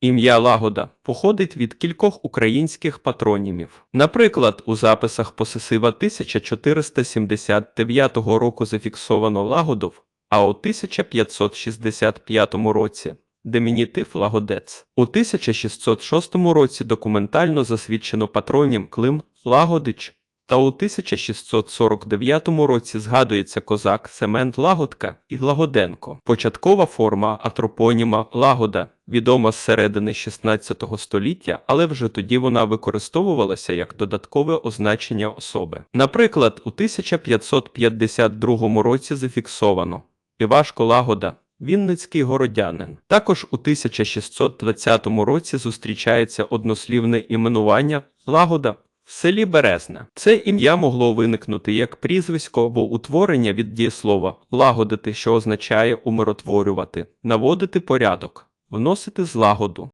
Ім'я Лагода походить від кількох українських патронімів. Наприклад, у записах посесива 1479 року зафіксовано Лагодов, а у 1565 році демінітив Лагодець. У 1606 році документально засвідчено патронім Клим Лагодич, та у 1649 році згадується козак Семен Лагодка і Лагоденко. Початкова форма атропоніма Лагода відома з середини 16 століття, але вже тоді вона використовувалася як додаткове означення особи. Наприклад, у 1552 році зафіксовано Івашко Лагода. Вінницький городянин. Також у 1620 році зустрічається однослівне іменування Лагода в селі Березне. Це ім'я могло виникнути як прізвисько або утворення від дієслова лагодити, що означає умиротворювати, наводити порядок, вносити злагоду.